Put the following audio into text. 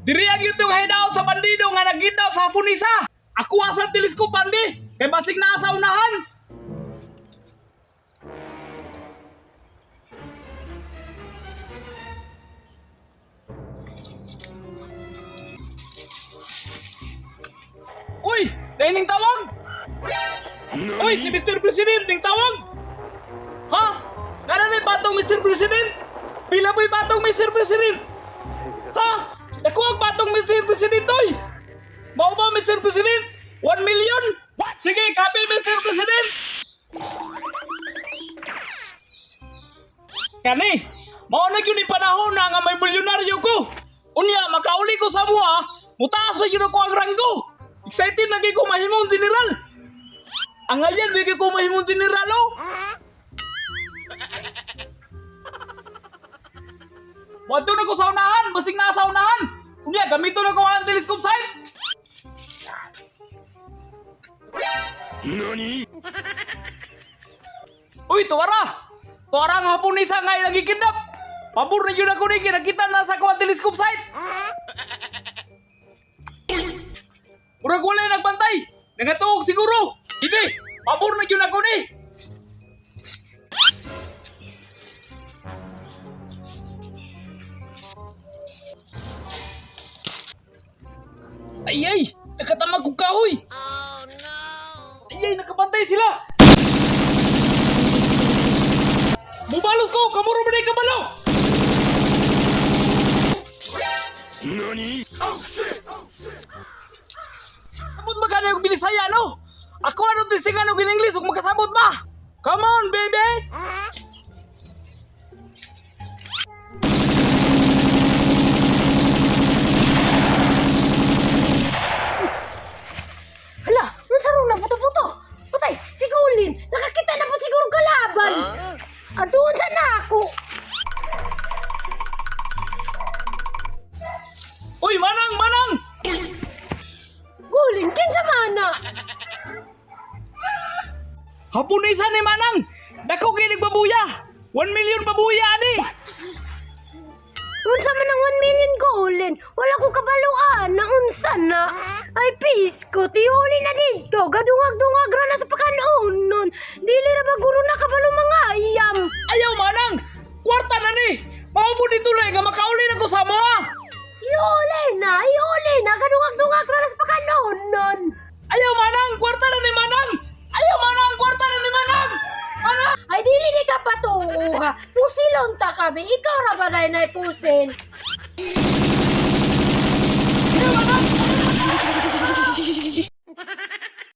Diri ang yung hideout sa bandido nga nag-kidnap sa Hapunisa. Ako asa teleskop bandi. Kay basig na sa unahan. Uy! Dahil tawag! Uy! Si Mr. President ning tawag! Ha? Nara na batong Mr. President? Pila po'y batong Mr. President? Ha? Naku ang batong Mr. President oy! Mao ba Mr. President? 1 million? Sige, copy Mr. President! Kani, mao na yun panahon na nga may milyonaryo ko. Unya, makauli ko sa mua, mutaas pa yun ako ang ranggo. Excited na ko mahimong general. Ang ayan, kayo ko mahimong general, oh. Wadto na ko sa unahan, basig na sa unahan. Unya, gamito na ko ang telescope sight. Uy, tuwara! Tuwara ang hapon ni isa nga yung nagkikidnap! Pabor na yun ako ni kinakita na sa kuha telescope sight! Murag wala nagbantay! Nangatuog siguro! Hindi! Pabor na yun ako ni! Nakatamag ko kahoy! Oh no! Ay ay! Nakabantay sila! Mubalos ko! Kamuro ba na yung kabalo? Sabot ba ka na yung binisaya, no? Ako ano testingan ng in-English kung makasabot ba? Come on, baby! Kinsa mana? Hapon na isa ni manang! Dako kinig babuya! 1 million babuya, ani! Unsa man ang 1 million Colin? Wala ko kabaluan na unsa na. Ay, pisko, tihuli na dito. Gadungag-dungag ra na sa pakanunon. Dili ra ba guro na kabalo mga ayam? Ayaw, manang! Kwarta na ni! Maupo dito lang nga makauli na ko sa mga! Ihuli na, ihuli na. Gadungag-dungag ra na sa pakanunon. Ayaw, manang! Kwarta na ni manang! Ayaw, manang! Kwarta na ni manang! Manang! Ay, dili ni ka patuha. Pusilon ta kami. Ikaw ra ba na pusil?